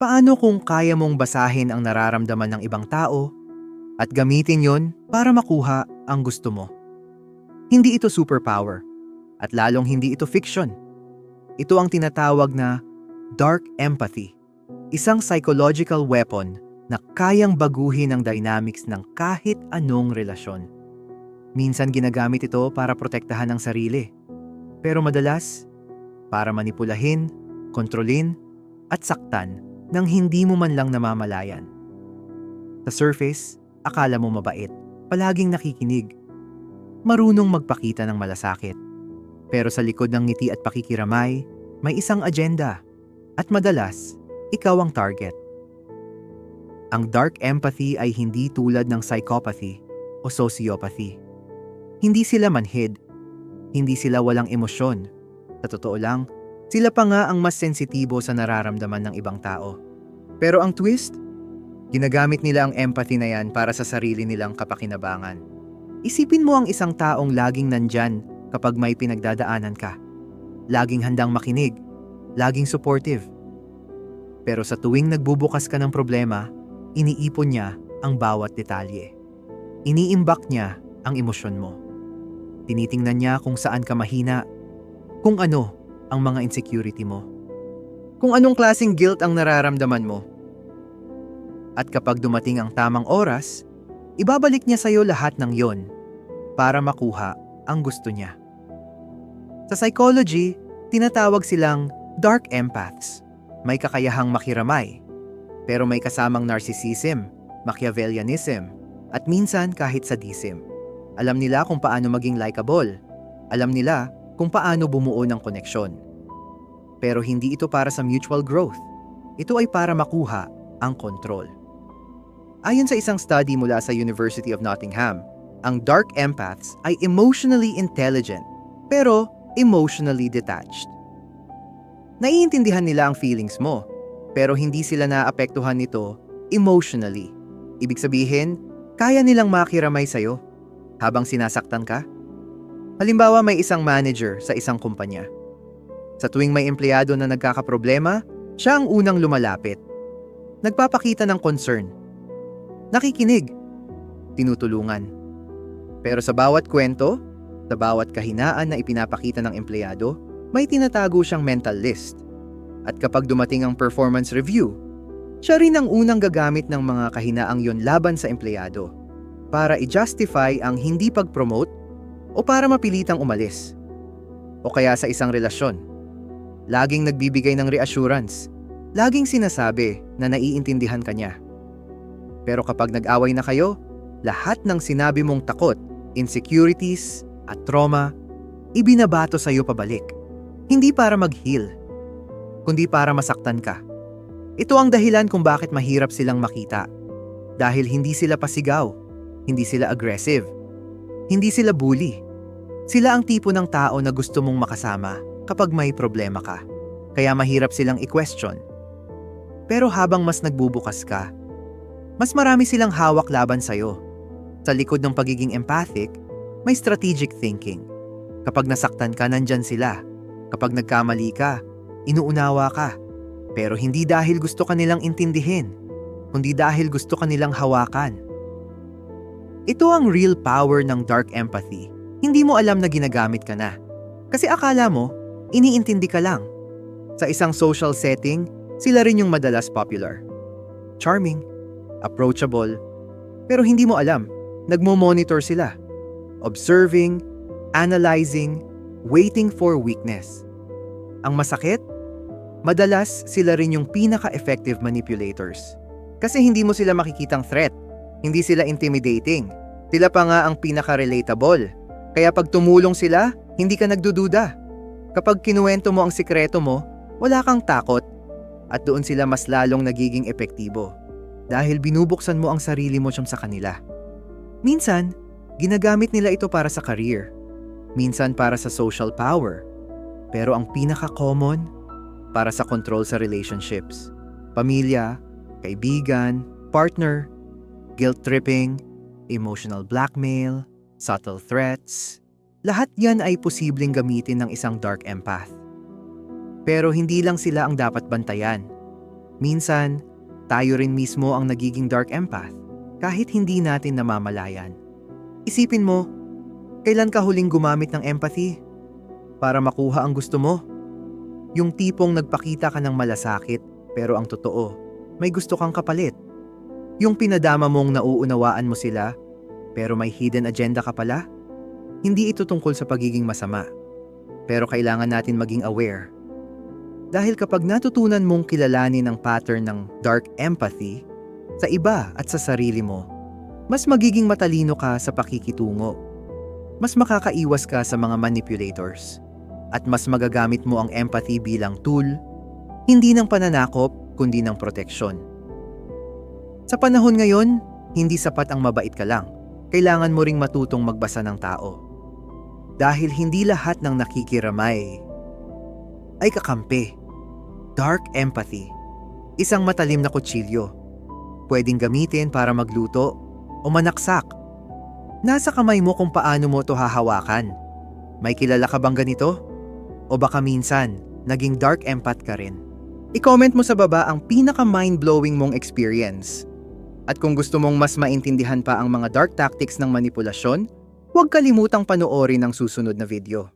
Paano kung kaya mong basahin ang nararamdaman ng ibang tao at gamitin yon para makuha ang gusto mo? Hindi ito superpower at lalong hindi ito fiction. Ito ang tinatawag na dark empathy, isang psychological weapon na kayang baguhin ang dynamics ng kahit anong relasyon. Minsan ginagamit ito para protektahan ang sarili. Pero madalas, para manipulahin, kontrolin, at saktan nang hindi mo man lang namamalayan. Sa surface, akala mo mabait, palaging nakikinig. Marunong magpakita ng malasakit. Pero sa likod ng ngiti at pakikiramay, may isang agenda. At madalas, ikaw ang target. Ang dark empathy ay hindi tulad ng psychopathy o sociopathy. Hindi sila manhid. Hindi sila walang emosyon. Sa totoo lang, sila pa nga ang mas sensitibo sa nararamdaman ng ibang tao. Pero ang twist, ginagamit nila ang empathy na yan para sa sarili nilang kapakinabangan. Isipin mo ang isang taong laging nandyan kapag may pinagdadaanan ka. Laging handang makinig, laging supportive. Pero sa tuwing nagbubukas ka ng problema, iniipon niya ang bawat detalye. Iniimbak niya ang emosyon mo. Tinitingnan niya kung saan ka mahina, kung ano ang mga insecurity mo, kung anong klasing guilt ang nararamdaman mo. At kapag dumating ang tamang oras, ibabalik niya sa'yo lahat ng yon para makuha ang gusto niya. Sa psychology, tinatawag silang dark empaths. May kakayahang makiramay, pero may kasamang narcissism, Machiavellianism, at minsan kahit sadism. Alam nila kung paano maging likable. Alam nila kung paano bumuo ng koneksyon. Pero hindi ito para sa mutual growth. Ito ay para makuha ang control. Ayon sa isang study mula sa University of Nottingham, ang dark empaths ay emotionally intelligent pero emotionally detached. Naiintindihan nila ang feelings mo, pero hindi sila naapektuhan nito emotionally. Ibig sabihin, kaya nilang makiramay sa'yo habang sinasaktan ka? Halimbawa may isang manager sa isang kumpanya. Sa tuwing may empleyado na nagkakaproblema, siya ang unang lumalapit. Nagpapakita ng concern. Nakikinig. Tinutulungan. Pero sa bawat kwento, sa bawat kahinaan na ipinapakita ng empleyado, may tinatago siyang mental list. At kapag dumating ang performance review, siya rin ang unang gagamit ng mga kahinaang yon laban sa empleyado para i-justify ang hindi pag-promote o para mapilitang umalis. O kaya sa isang relasyon. Laging nagbibigay ng reassurance. Laging sinasabi na naiintindihan ka niya. Pero kapag nag-away na kayo, lahat ng sinabi mong takot, insecurities, at trauma, ibinabato sa iyo pabalik. Hindi para mag-heal, kundi para masaktan ka. Ito ang dahilan kung bakit mahirap silang makita. Dahil hindi sila pasigaw, hindi sila aggressive. Hindi sila bully. Sila ang tipo ng tao na gusto mong makasama kapag may problema ka. Kaya mahirap silang i-question. Pero habang mas nagbubukas ka, mas marami silang hawak laban sa'yo. Sa likod ng pagiging empathic, may strategic thinking. Kapag nasaktan ka, nandyan sila. Kapag nagkamali ka, inuunawa ka. Pero hindi dahil gusto ka nilang intindihin, kundi dahil gusto ka nilang hawakan. Ito ang real power ng dark empathy. Hindi mo alam na ginagamit ka na. Kasi akala mo, iniintindi ka lang. Sa isang social setting, sila rin yung madalas popular. Charming, approachable, pero hindi mo alam, nagmo-monitor sila. Observing, analyzing, waiting for weakness. Ang masakit, madalas sila rin yung pinaka-effective manipulators. Kasi hindi mo sila makikitang threat hindi sila intimidating. Sila pa nga ang pinaka-relatable. Kaya pag tumulong sila, hindi ka nagdududa. Kapag kinuwento mo ang sikreto mo, wala kang takot at doon sila mas lalong nagiging epektibo dahil binubuksan mo ang sarili mo sa kanila. Minsan, ginagamit nila ito para sa career. Minsan para sa social power. Pero ang pinaka-common, para sa control sa relationships. Pamilya, kaibigan, partner, guilt-tripping, emotional blackmail, subtle threats, lahat yan ay posibleng gamitin ng isang dark empath. Pero hindi lang sila ang dapat bantayan. Minsan, tayo rin mismo ang nagiging dark empath kahit hindi natin namamalayan. Isipin mo, kailan ka huling gumamit ng empathy para makuha ang gusto mo? Yung tipong nagpakita ka ng malasakit pero ang totoo, may gusto kang kapalit. Yung pinadama mong nauunawaan mo sila pero may hidden agenda ka pala? Hindi ito tungkol sa pagiging masama. Pero kailangan natin maging aware. Dahil kapag natutunan mong kilalanin ang pattern ng dark empathy sa iba at sa sarili mo, mas magiging matalino ka sa pakikitungo. Mas makakaiwas ka sa mga manipulators. At mas magagamit mo ang empathy bilang tool, hindi ng pananakop, kundi ng proteksyon. Sa panahon ngayon, hindi sapat ang mabait ka lang. Kailangan mo ring matutong magbasa ng tao. Dahil hindi lahat ng nakikiramay ay kakampi. Dark empathy. Isang matalim na kutsilyo. Pwedeng gamitin para magluto o manaksak. Nasa kamay mo kung paano mo to hahawakan. May kilala ka bang ganito? O baka minsan, naging dark empath ka rin. I-comment mo sa baba ang pinaka-mind-blowing mong experience. At kung gusto mong mas maintindihan pa ang mga dark tactics ng manipulasyon, huwag kalimutang panoorin ang susunod na video.